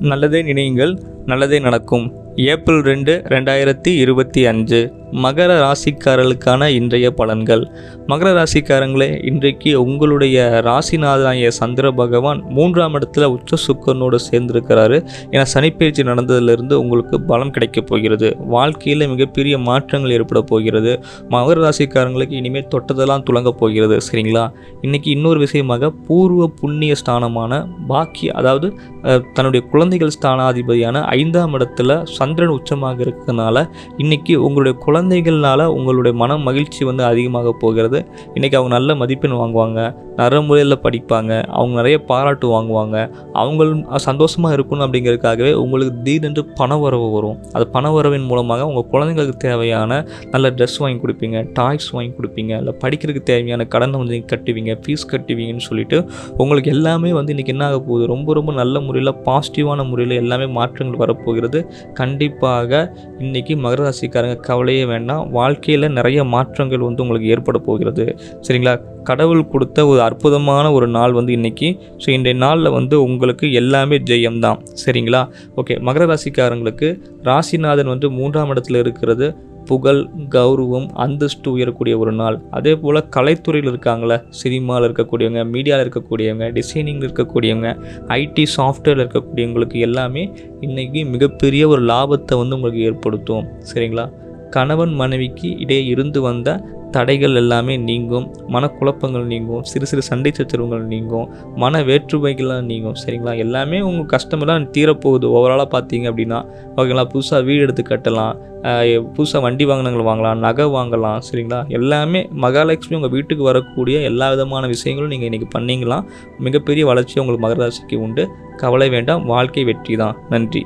நல்லதே நினையுங்கள் நல்லதே நடக்கும். ஏப்ரல் ரெண்டு ரெண்டாயிரத்தி இருபத்தி அஞ்சு. மகர ராசிக்காரர்களுக்கான இன்றைய பலன்கள். மகர ராசிக்காரங்களே இன்றைக்கு உங்களுடைய ராசிநாதனாய சந்திர பகவான் மூன்றாம் இடத்துல உச்ச சுக்கரனோடு சேர்ந்திருக்கிறாரு. ஏன்னா சனிப்பயிற்சி நடந்ததிலிருந்து உங்களுக்கு பலம் கிடைக்கப் போகிறது. வாழ்க்கையில் மிகப்பெரிய மாற்றங்கள் ஏற்பட போகிறது. மகர ராசிக்காரங்களுக்கு இனிமேல் தொட்டதெல்லாம் துலங்கப் போகிறது சரிங்களா? இன்னைக்கு இன்னொரு விஷயமாக பூர்வ புண்ணிய ஸ்தானமான பாக்கி அதாவது தன்னுடைய குழந்தைகள் ஸ்தானாதிபதியான ஐந்தாம் இடத்துல சந்திரன் உச்சமாக இருக்கிறதுனால இன்னைக்கு உங்களுடைய குழந்தைகள்னால உங்களுடைய மன மகிழ்ச்சி வந்து அதிகமாக போகிறது. இன்றைக்கி அவங்க நல்ல மதிப்பெண் வாங்குவாங்க நல்ல முறையில் படிப்பாங்க அவங்க நிறைய பாராட்டு வாங்குவாங்க. அவங்களும் சந்தோஷமாக இருக்கணும் அப்படிங்கிறதுக்காகவே உங்களுக்கு திடீரென்று பண வரவு வரும். அது பண வரவின் மூலமாக உங்கள் குழந்தைங்களுக்கு தேவையான நல்ல ட்ரெஸ் வாங்கி கொடுப்பீங்க டாய்ஸ் வாங்கி கொடுப்பீங்க இல்லை படிக்கிறதுக்கு தேவையான கடனை வந்து நீங்கள் கட்டுவீங்க ஃபீஸ் கட்டுவீங்கன்னு சொல்லிட்டு உங்களுக்கு எல்லாமே வந்து இன்றைக்கி என்ன ஆக போகுது? ரொம்ப ரொம்ப நல்ல முறையில் பாசிட்டிவான முறையில் எல்லாமே மாற்றங்கள் வரப்போகிறது கண்டிப்பாக இன்றைக்கி மகர ராசிக்காரங்க கவலையே வேண்டாம். வாழ்க்கையில் நிறைய மாற்றங்கள் வந்து உங்களுக்கு ஏற்பட போகிறது. சரிங்களா? கடவுள் கொடுத்த ஒரு அற்புதமான ஒரு நாள் வந்து இன்றைக்கி ஸோ இன்றைய நாளில் வந்து உங்களுக்கு எல்லாமே ஜெயம்தான். சரிங்களா? ஓகே மகர ராசிக்காரங்களுக்கு ராசிநாதன் வந்து மூன்றாம் இடத்துல இருக்கிறது. புகழ் கௌரவம் அந்தஸ்து உயரக்கூடிய ஒரு நாள். அதே போல் கலைத்துறையில் இருக்காங்களே சினிமாவில் இருக்கக்கூடியவங்க மீடியாவில் இருக்கக்கூடியவங்க டிசைனிங்கில் இருக்கக்கூடியவங்க ஐடி சாஃப்ட்வேரில் இருக்கக்கூடியவங்களுக்கு எல்லாமே இன்றைக்கி மிகப்பெரிய ஒரு லாபத்தை வந்து உங்களுக்கு ஏற்படுத்தும். சரிங்களா? கணவன் மனைவிக்கு இடையே இருந்து வந்த தடைகள் எல்லாமே நீங்கும் மனக்குழப்பங்கள் நீங்கும் சிறு சிறு சண்டை சச்சரவுகள் நீங்கும் மன வேற்றுமைகள்லாம் நீங்கும் சரிங்களா? எல்லாமே உங்கள் கஷ்டமெல்லாம் தீரப்போகுது. ஓவராலாக பார்த்தீங்க அப்படின்னா ஓகேங்களா? புதுசாக வீடு எடுத்து கட்டலாம் புதுசாக வண்டி வாங்கினங்கள் வாங்கலாம் நகை வாங்கலாம் சரிங்களா? எல்லாமே மகாலட்சுமி உங்கள் வீட்டுக்கு வரக்கூடிய எல்லா விதமான விஷயங்களும் நீங்கள் இன்றைக்கி பண்ணிங்களாம். மிகப்பெரிய வளர்ச்சி உங்களுக்கு மகராசிக்கு உண்டு. கவலை வேண்டாம் வாழ்க்கை வெற்றி தான். நன்றி.